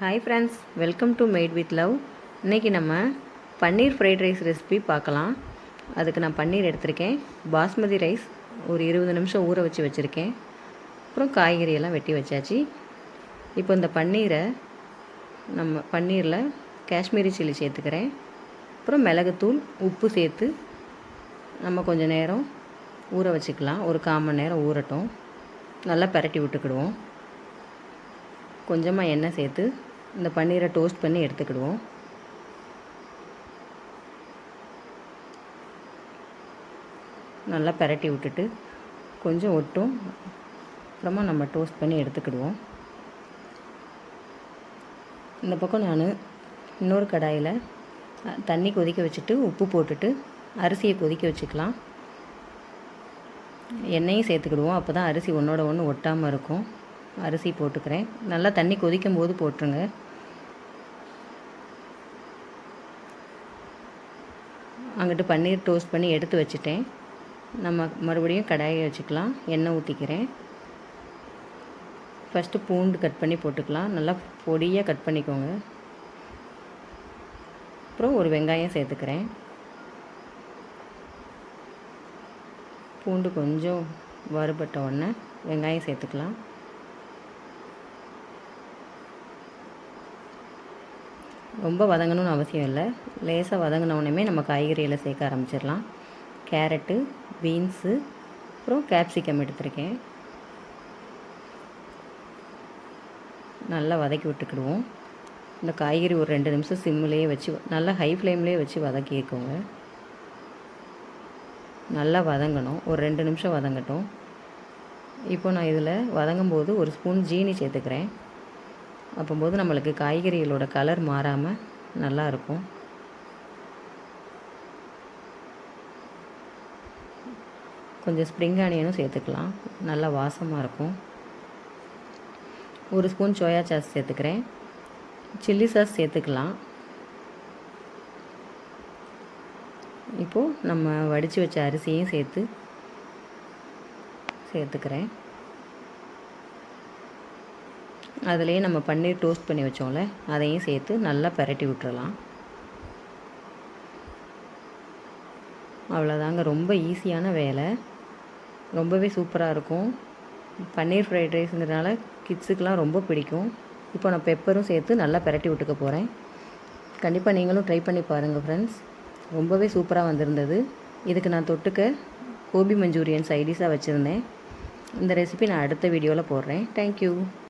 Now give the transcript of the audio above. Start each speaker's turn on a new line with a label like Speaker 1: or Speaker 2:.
Speaker 1: Hi friends welcome to made with love இன்றைக்கி நம்ம பன்னீர் fried rice recipe பார்க்கலாம். அதுக்கு நான் பன்னீர் எடுத்திருக்கேன். பாஸ்மதி ரைஸ் ஒரு இருபது நிமிஷம் ஊற வச்சு வச்சுருக்கேன். அப்புறம் காய்கறியெல்லாம் வெட்டி வச்சாச்சு. இப்போ இந்த பன்னீரை நம்ம பன்னீரில் காஷ்மீரி சில்லி சேர்த்துக்கிறேன். அப்புறம் மிளகுத்தூள் உப்பு சேர்த்து நம்ம கொஞ்சம் நேரம் ஊற வச்சுக்கலாம். ஒரு கால் மணி நேரம் ஊறட்டும். நல்லா பரட்டி விட்டுக்கிடுவோம். கொஞ்சமாக எண்ணெய் சேர்த்து இந்த பன்னீரை டோஸ்ட் பண்ணி எடுத்துக்கிடுவோம். நல்லா பரட்டி விட்டுட்டு கொஞ்சம் ஒட்டும். அப்புறமா நம்ம டோஸ்ட் பண்ணி எடுத்துக்கிடுவோம். இந்த பக்கம் நான் இன்னொரு கடாயில் தண்ணி கொதிக்க வச்சுட்டு உப்பு போட்டுட்டு அரிசியை கொதிக்க வச்சுக்கலாம். எண்ணெயும் சேர்த்துக்கிடுவோம். அப்போ தான் அரிசி ஒன்றோட ஒன்று ஒட்டாமல் இருக்கும். அரிசி போட்டுக்கிறேன். நல்லா தண்ணி கொதிக்கும் போது போட்டுருங்க. அங்கிட்டு பன்னீர் டோஸ்ட் பண்ணி எடுத்து வச்சுட்டேன். நம்ம மறுபடியும் கடாயை வச்சுக்கலாம். எண்ணெய் ஊற்றிக்கிறேன் ஃபஸ்ட்டு பூண்டு கட் பண்ணி போட்டுக்கலாம். நல்லா பொடியாக கட் பண்ணிக்கோங்க. அப்புறம் ஒரு வெங்காயம் சேர்த்துக்கிறேன். பூண்டு கொஞ்சம் வறுபட்ட உடனே வெங்காயம் சேர்த்துக்கலாம். ரொம்ப வதங்கணும்னு அவசியம் இல்லை. லேசாக வதங்கினவுடனே நம்ம காய்கறியில் சேர்க்க ஆரம்பிச்சிடலாம். கேரட்டு பீன்ஸு அப்புறம் கேப்சிகம் எடுத்திருக்கேன். நல்லா வதக்கி விட்டுக்கிடுவோம். இந்த காய்கறி ஒரு ரெண்டு நிமிஷம் சிம்மிலேயே வச்சு நல்லா ஹை ஃப்ளேம்லேயே வச்சு வதக்கிக்கோங்க நல்லா வதங்கணும். ஒரு ரெண்டு நிமிஷம் வதங்கட்டும். இப்போ நான் இதில் வதங்கும்போது ஒரு ஸ்பூன் ஜீனி சேர்த்துக்கிறேன். அப்போம்போது நம்மளுக்கு காய்கறிகளோட கலர் மாறாமல் நல்லாயிருக்கும் கொஞ்சம் ஸ்ப்ரிங் ஆனியனும் சேர்த்துக்கலாம். நல்லா வாசமாக இருக்கும். ஒரு ஸ்பூன் சோயா சாஸ் சேர்த்துக்கிறேன். சில்லி சாஸ் சேர்த்துக்கலாம். இப்போது நம்ம வடித்து வச்ச அரிசியும் சேர்த்து சேர்த்துக்கிறேன். அதுலேயே நம்ம பன்னீர் டோஸ்ட் பண்ணி வச்சோம்ல அதையும் சேர்த்து நல்லா பரட்டி விட்டுறலாம். அவ்வளோதாங்க ரொம்ப ஈஸியான வேலை. ரொம்பவே சூப்பராக இருக்கும். பன்னீர் ஃப்ரைட் ரைஸுங்கிறதுனால கிட்ஸுக்கெலாம் ரொம்ப பிடிக்கும். இப்போ நான் பெப்பரும் சேர்த்து நல்லா பரட்டி விட்டுக்க போகிறேன் கண்டிப்பாக நீங்களும் ட்ரை பண்ணி பாருங்கள் ஃப்ரெண்ட்ஸ் ரொம்பவே சூப்பராக வந்திருந்தது. இதுக்கு நான் தொட்டுக்க கோபி மஞ்சூரியன் சைடிஷாக வச்சுருந்தேன். இந்த ரெசிபி நான் அடுத்த வீடியோவில் போடுறேன். தேங்க்யூ